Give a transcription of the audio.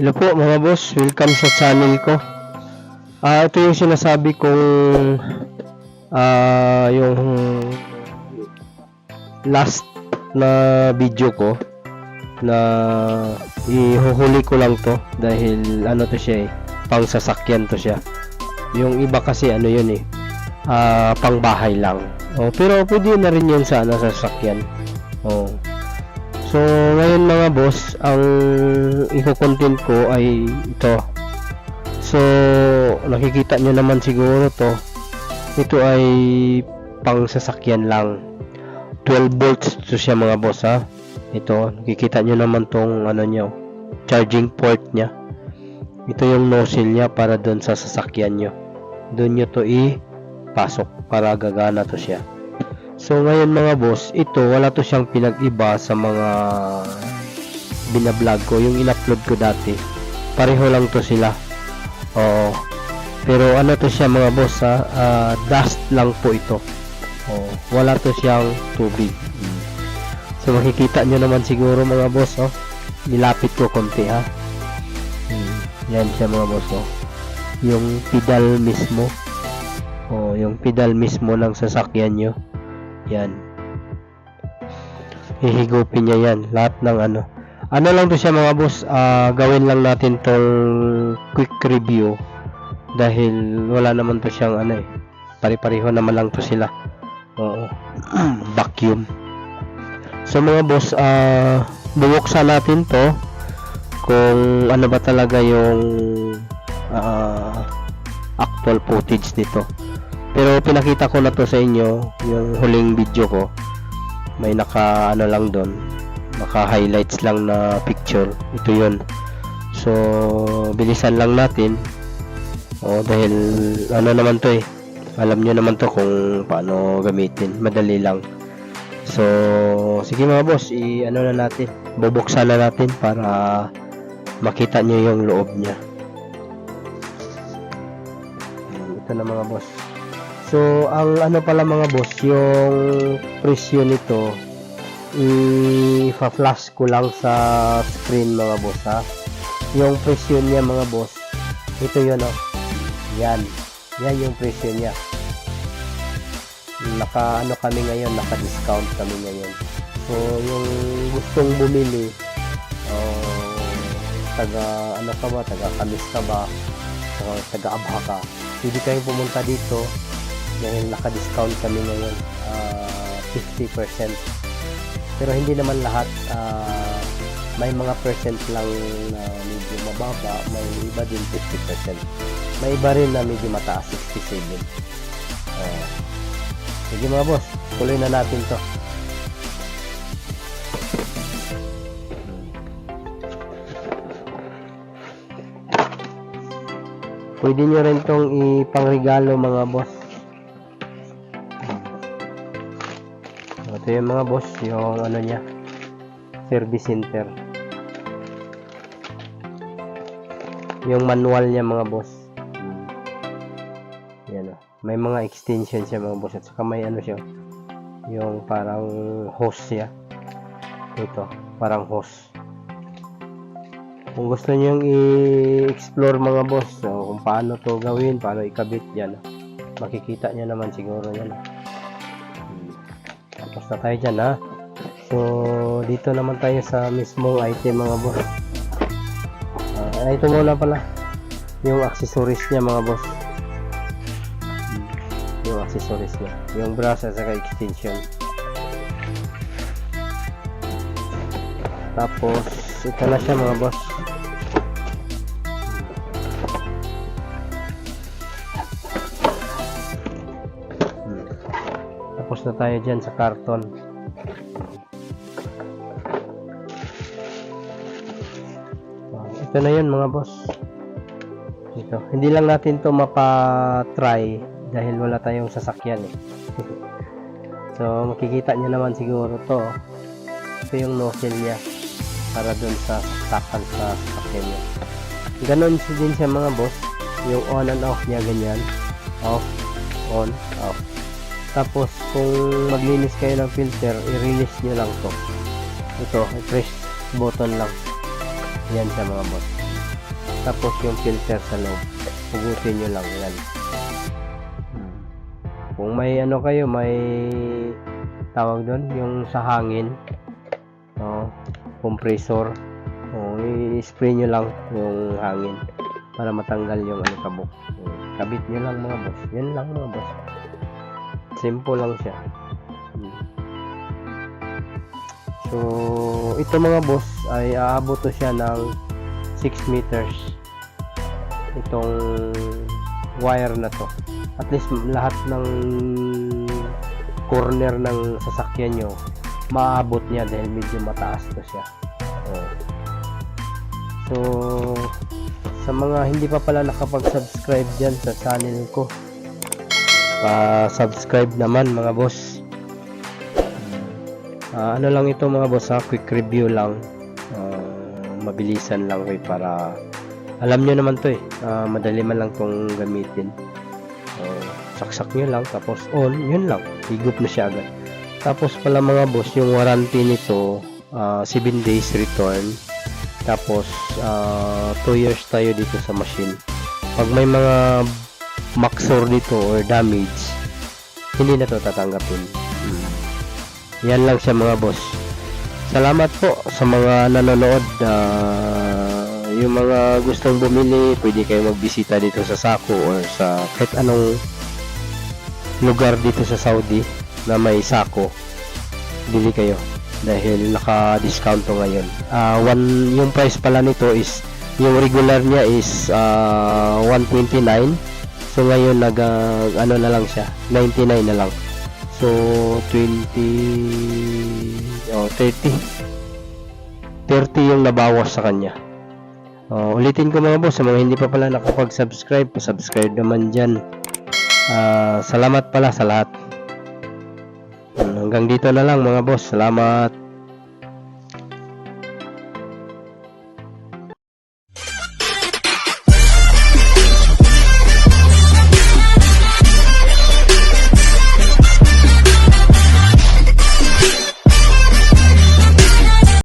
Hello po mga boss, welcome sa channel ko. Ah, ito yung sinasabi kong ah yung last na video ko na ihuhuli ko lang to dahil ano to siya eh, pang sasakyan to siya. Yung iba kasi ano yun eh, ah pang bahay lang. Oh, pero pwede na rin yun sa ano, sa sasakyan. Oh. So, ngayon mga boss, ang i-content ko ay ito. So, nakikita nyo naman siguro to. Ito ay pang sasakyan lang. 12 volts to siya mga boss ha. Ito, nakikita nyo naman tong ano nyo, charging port niya. Ito yung nozzle niya para doon sa sasakyan nyo. Doon nyo to i-pasok para gagana to siya. So ngayon mga boss, ito wala to siyang pinag-iba sa mga binablog ko, yung in-upload ko dati. Pareho lang to sila. Oo. Pero ano to siya mga boss ha, ah, dust lang po ito. Oo. Wala to siyang tubig. So makikita nyo naman siguro mga boss oh. Nilapit ko konti ha. Mm. Yan siya mga boss oh. Yung pedal mismo. Oh, yung pedal mismo ng sasakyan nyo. Yan. Hihigupin niya yan. Lahat ng ano. Ano lang to siya mga boss. ah, gawin lang natin tong quick review. Dahil wala naman to siyang ano eh. Pare-pareho naman lang to sila. Oo. Vacuum. So mga boss, ah bubuksan natin to kung ano ba talaga yung ah, actual footage nito. Pero pinakita ko na to sa inyo yung huling video ko. May naka ano lang doon, naka highlights lang na picture. Ito 'yon. So bilisan lang natin. O dahil ano naman to eh. Alam nyo naman to kung paano gamitin. Madali lang. So sige mga boss, i ano na natin. Bubuksan na natin para makita nyo yung loob niya. Ito na mga boss. So, ang ano pala mga boss, yung presyo nito, i-flash ko lang sa screen mga boss ha. Yung presyo niya mga boss, ito yun oh. Yan. Yan yung presyo niya. Naka ano kami ngayon, naka discount kami ngayon. So, yung gustong bumili, oh, taga ano ka ba, taga kamis ka ba, taga abha ka, pwede kayong pumunta dito dahil naka-discount kami ngayon ah, 50% pero hindi naman lahat ah, may mga percent lang na medyo mababa may iba din 50% may iba rin na medyo mataas 67 Ah. sige mga boss tuloy na natin to. Pwede nyo rin tong ipangregalo mga boss ito yung mga boss yung ano niya service center. Yung manual niya mga boss. Yan o may mga extension siya mga boss. At saka may ano siya yung parang hose siya. Ito parang hose. Kung gusto niyo i-explore mga boss so, kung paano to gawin paano ikabit yan makikita niyo naman siguro yan tapos na tayo dyan ha? So dito naman tayo sa mismong item mga boss. Ah, ito muna pala. Yung accessories niya mga boss. Yung accessories niya. Yung brush at saka extension. Tapos ito na siya mga boss tapos na tayo dyan sa karton. Ito na yun mga boss. Ito. Hindi lang natin to mapa-try dahil wala tayong sasakyan eh. So makikita nyo naman siguro to. Ito yung nozzle niya para dun sa saksakan sa sasakyan niya. Ganon din siya mga boss. Yung on and off niya ganyan. Off on off tapos kung maglinis kayo ng filter i-release nyo lang to ito i-press button lang yan siya mga boss Tapos yung filter sa loob. Hugutin nyo lang yan. Hmm. Kung may ano kayo, may tawag doon, yung sa hangin. Oh, compressor. Oh, i-spray nyo lang yung hangin para matanggal yung ano kabok. Kabit nyo lang mga boss. Yan lang mga boss. Simple lang siya. So, ito mga boss ay aabot to siya ng 6 meters. Itong wire na to. At least lahat ng corner ng sasakyan nyo maabot niya dahil medyo mataas to siya. So, sa mga hindi pa pala nakapag-subscribe dyan sa channel ko, pa-subscribe naman mga boss. Ah, ano lang ito mga boss ha, quick review lang. Ah, mabilisan lang ko eh, para alam nyo naman to eh, Ah, madali man lang tong gamitin. Ah, saksak nyo lang, tapos on, yun lang, higop na siya agad. Tapos pala mga boss, yung warranty nito, 7 days return. Tapos 2 years tayo dito sa machine. Pag may mga maxor dito or damage, hindi na to tatanggapin. Mm. Yan lang siya mga boss. Salamat po sa mga nanonood. Ah, yung mga gustong bumili, pwede kayo magbisita dito sa Saco or sa kahit anong lugar dito sa Saudi na may Saco. Bili kayo dahil naka-discount to ngayon. Ah, one yung price pala nito is yung regular niya is ah, 129. So ngayon nag ah, ano na lang siya, 99 na lang. So 20 oh 30 30 yung nabawas sa kanya. Oh, ulitin ko mga boss, sa mga hindi pa pala nakapag-subscribe, subscribe naman dyan. Ah, salamat pala sa lahat. Hanggang dito na lang mga boss. Salamat.